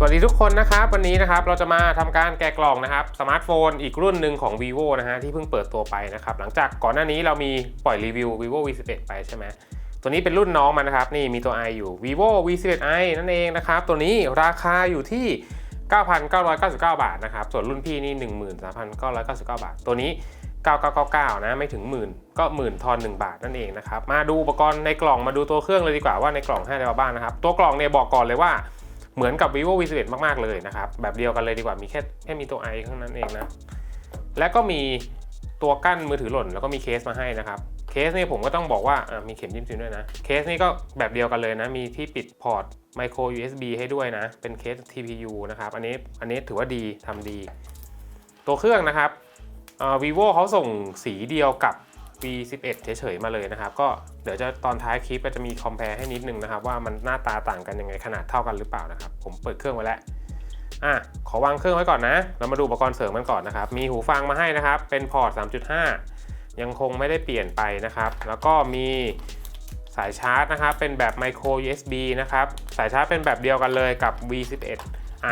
สวัสดีทุกคนนะครับ วันนี้นะครับเราจะมาทำการแกะกล่องนะครับสมาร์ทโฟนอีกรุ่นหนึ่งของ vivo นะฮะที่เพิ่งเปิดตัวไปนะครับหลังจากก่อนหน้านี้เรามีปล่อยรีวิว vivo v 1 1 ไปใช่ไหมตัวนี้เป็นรุ่นน้องมันนะครับนี่มีตัว i อยู่ vivo v 1 1 i นั่นเองนะครับตัวนี้ราคาอยู่ที่ 9,999 บาทนะครับส่วนรุ่นพี่นี่ 13,999 บาท ตัวนี้ 9999 นะไม่ถึงหมื่นก็หมื่นทอน 1 บาทนั่นเองนะครับมาดูอุปกรณ์ในกล่องมาดูตัวเครื่องเลยดีกว่าว่าในกล่องให้อะไรบ้างนะครับตัวกล่องเนี่ยบอกก่อนเลยว่า เหมือนกับ vivo v 1 1มาก ๆ เลยนะครับ แบบเดียวกันเลยดีกว่ามีแค่แค่มีตัว i ข้างนั้นเองนะ และก็มีตัวกั้นมือถือหล่น แล้วก็มีเคสมาให้นะครับเคสนี่ผมก็ต้องบอกว่ามีเข็มจิ้มซิมด้วยนะ เคสนี่ก็แบบเดียวกันเลยนะ มีที่ปิดพอร์ต micro USB ให้ด้วยนะ เป็นเคส TPU นะครับ อันนี้อันนี้ถือว่าดีทำดี ตัวเครื่องนะครับ vivo เขาส่งสีเดียวกับ V11 เฉยๆมาเลยนะครับ ก็ ดี๋ยวจะตอนท้ายคลิปก็จะมีคอม p a r e ให้นิดนึงนะครับ ว่ามันหน้าตาต่างกันยังไงขนาดเท่ากันหรือเปล่านะครับ ผมเปิดเครื่องไว้แล้วอะขอวางเครื่องไว้ก่อนนะ เรามาดูอุปกรณ์เสริมกันก่อนนะครับ มีหูฟังมาให้นะครับ เป็นพอร์ต 3.5 ยังคงไม่ได้เปลี่ยนไปนะครับ แล้วก็มีสายชาร์จนะครับ เป็นแบบ micro USB นะครับ สายชาร์จเป็นแบบเดียวกันเลยกับ V11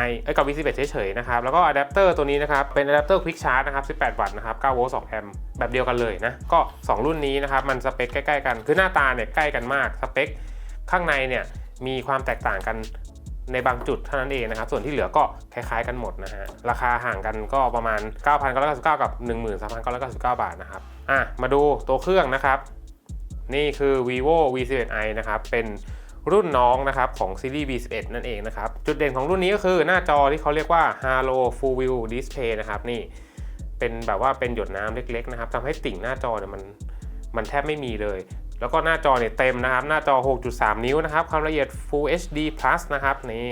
i เอ้ยกับ V11 เฉยๆนะครับแล้วก็อะแดปเตอร์ตัวนี้นะครับเป็นอะแดปเตอร์ Quick Charge นะครับ18 วัตต์นะครับ9โวลต์2แอมป์แบบเดียวกันเลยนะก็ 2 รุ่นนี้นะครับมันสเปคใกล้ๆกัน คือหน้าตาเนี่ยใกล้กันมากสเปคข้างในเนี่ยมีความแตกต่างกันในบางจุดเท่านั้นเองนะครับ ส่วนที่เหลือก็คล้ายๆกันหมดนะฮะ ราคาห่างกันก็ประมาณ 9,999 กับ 13,999 บาทนะครับ อะ มาดูตัวเครื่องนะครับ นี่คือ vivo v11i นะครับ เป็น รุ่นน้องนะครับของซีรีส์ V11 นั่นเองนะครับจุดเด่นของรุ่นนี้ก็คือหน้าจอที่เขาเรียกว่า Halo Full View Display นะครับนี่เป็นแบบว่าเป็นหยดน้ำเล็กๆนะครับทำให้ติ่งหน้าจอเนี่ยมันมันแทบไม่มีเลย แล้วก็หน้าจอเนี่ยเต็มนะครับ หน้าจอ 6.3 นิ้วนะครับความละเอียด Full HD Plus นะครับนี่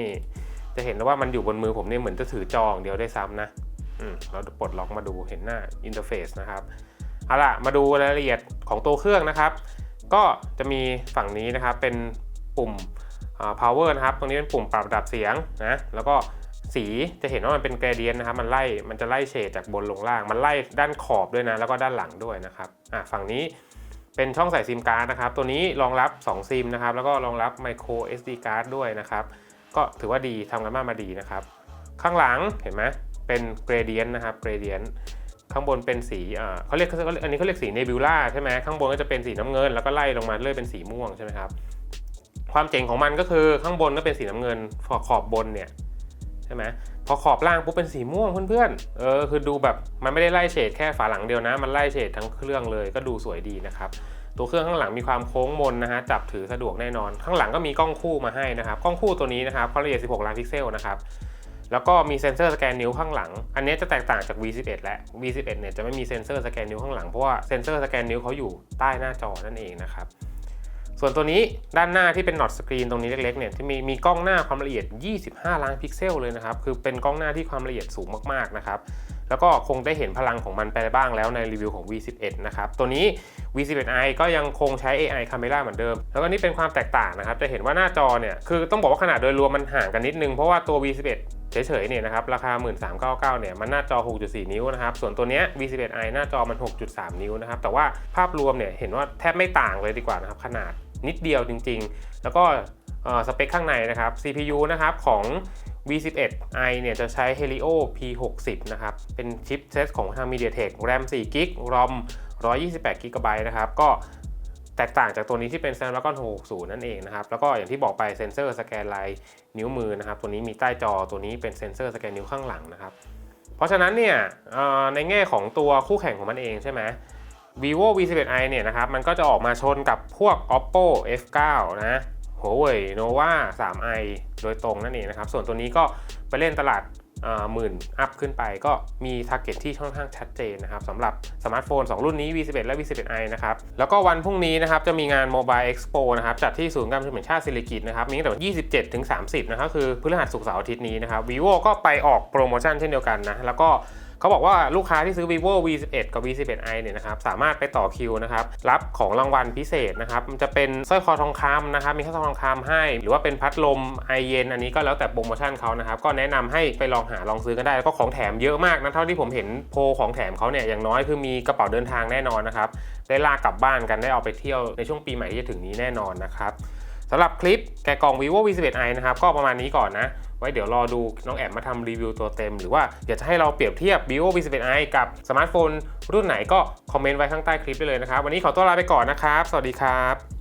จะเห็นได้ว่ามันอยู่บนมือผมเนี่ยเหมือนจะถือจออย่างเดียวได้ซ้ำนะอืมเราปลดล็อกมาดูเห็นหน้าอินเทอร์เฟซนะครับเอาล่ะมาดูรายละเอียดของตัวเครื่องนะครับ ก็จะมีฝั่งนี้นะครับเป็น ปุ่ม power นะครับ ตรงนี้เป็นปุ่มปรับระดับเสียงนะ แล้วก็สีจะเห็นว่ามันเป็น gradient นะครับ มันไล่ มันจะไล่เฉดจากบนลงล่าง มันไล่ด้านขอบด้วยนะ แล้วก็ด้านหลังด้วยนะครับ อะฝั่งนี้เป็นช่องใส่ซิมการ์ดนะครับ ตัวนี้รองรับ 2 ซิมนะครับ แล้วก็รองรับ micro SD card ด้วยนะครับ ก็ถือว่าดีทำกันมากมาดีนะครับ ข้างหลังเห็นไหมเป็น gradient นะครับ gradient ข้างบนเป็นสีเขาเรียกอันนี้เขาเรียกสีเนบิวล่าใช่ไหมข้างบนก็จะเป็นสีน้ำเงิน แล้วก็ไล่ลงมาเรื่อยเป็นสีม่วงใช่ไหมครับ ความเจ๋งของมันก็คือข้างบนก็เป็นสีน้ำเงินขอบขอบบนเนี่ยใช่ไหมพอขอบล่างปุ๊บเป็นสีม่วงเพื่อนๆ เออคือดูแบบมันไม่ได้ไล่เฉดแค่ฝาหลังเดียวนะ มันไล่เฉดทั้งเครื่องเลยก็ดูสวยดีนะครับ ตัวเครื่องข้างหลังมีความโค้งมนนะฮะจับถือสะดวกแน่นอน ข้างหลังก็มีกล้องคู่มาให้นะครับ กล้องคู่ตัวนี้นะครับความละเอียด 16 ล้านพิกเซลนะครับแล้วก็มีเซ็นเซอร์สแกนนิ้วข้างหลัง อันนี้จะแตกต่างจาก V11 และ V11 เนี่ยจะไม่มีเซ็นเซอร์สแกนนิ้วข้างหลังเพราะว่าเซ็นเซอร์สแกนนิ้วเขาอยู่ใต้หน้าจอนั่นเองนะครับ ส่วนตัวนี้ด้านหน้าที่เป็น not screen ตรงนี้เล็กๆเนี่ยที่มีมีกล้องหน้าความละเอียด 25 ล้านพิกเซลเลยนะครับ คือเป็นกล้องหน้าที่ความละเอียดสูงมากๆนะครับ แล้วก็คงได้เห็นพลังของมันไปบ้างแล้วในรีวิวของ V11 นะครับ ตัวนี้ V11i ก็ยังคงใช้ AI Camera เหมือนเดิม แล้วก็นี่เป็นความแตกต่างนะครับ จะเห็นว่าหน้าจอเนี่ย คือต้องบอกว่าขนาดโดยรวมมันห่างกันนิดนึง เพราะว่าตัว V11 เฉยๆเนี่ยนะครับราคา 1399เนี่ยมันหน้าจอ 6.4 นิ้วนะครับส่วนตัวเนี้ย V11i หน้าจอมัน 6.3 นิ้วนะครับแต่ว่าภาพรวมเนี่ยเห็นว่าแทบไม่ต่างเลยดีกว่านะครับขนาด นิดเดียวจริง ๆ แล้วก็สเปคข้างในนะครับ CPU นะครับของ V11i เนี่ยจะใช้ Helio P60 นะครับ เป็นชิปเซตของทาง MediaTek RAM 4 g b ROM 128 g b นะครับ ก็แตกต่างจากตัวนี้ที่เป็น Snapdragon 660 นั่นเองนะครับ แล้วก็อย่างที่บอกไปเซ็นเซอร์สแกนลายนิ้วมือนะครับ ตัวนี้มีใต้จอ ตัวนี้เป็นเซ็นเซอร์สแกนนิ้วข้างหลังนะครับ เพราะฉะนั้นเนี่ยในแง่ของตัวคู่แข่งของมันเองใช่ไหม vivo v11i เนี่ยนะครับ มันก็จะออกมาชนกับพวก oppo f9 นะ huawei nova 3i โดยตรงนั่นเองนะครับ ส่วนตัวนี้ก็ไปเล่นตลาดหมื่นอัพขึ้นไปก็มี t a r g e t ที่ค่อนข้างชัดเจนนะครับสำหรับสมาร์ทโฟน 2 รุ่นนี้ V11 และ V11i นะครับ แล้วก็วันพรุ่งนี้นะครับ จะมีงาน Mobile Expo นะครับ จัดที่ศูนย์การประชุมแห่งชาติศิริกิตนะครับ มีตั้งแต่วันที่27 ถึง 30 นะครับ คือพฤหัสศุกร์เสาร์อาทิตย์นี้นะครับ vivo ก็ไปออกโปรโมชั่นเช่นเดียวกันนะ แล้วก็ เขาบอกว่าลูกค้าที่ซื้อ vivo v11 กับ v11i เนี่ยนะครับสามารถไปต่อคิวนะครับรับของรางวัลพิเศษนะครับมันจะเป็นสร้อยคอทองคำนะครับมีสร้อยคอทองคำให้ หรือว่าเป็นพัดลมไอเย็นอันนี้ก็แล้วแต่โปรโมชั่นเขานะครับก็แนะนำให้ไปลองหาลองซื้อกันได้แล้วก็ของแถมเยอะมากนะเท่าที่ผมเห็นโพของแถมเขาเนี่ยอย่างน้อยคือมีกระเป๋าเดินทางแน่นอนนะครับได้ลากกลับบ้านกันได้เอาไปเที่ยวในช่วงปีใหม่ที่จะถึงนี้แน่นอนนะครับสำหรับคลิปแกะกล่อง vivo v11i นะครับก็ประมาณนี้ก่อนนะ ว้ว้เดี๋ยวรอดูน้องแอมมาทำรีวิวตัวเต็ม หรือว่าอยากจะให้เราเปรียบเทียบ vivo v 1 1 i กับสมาร์ทโฟนรุ่นไหนก็คอมเมนต์ไว้ข้างใต้คลิปได้เลยนะครับ วันนี้ขอตัวลาไปก่อนนะครับ สวัสดีครับ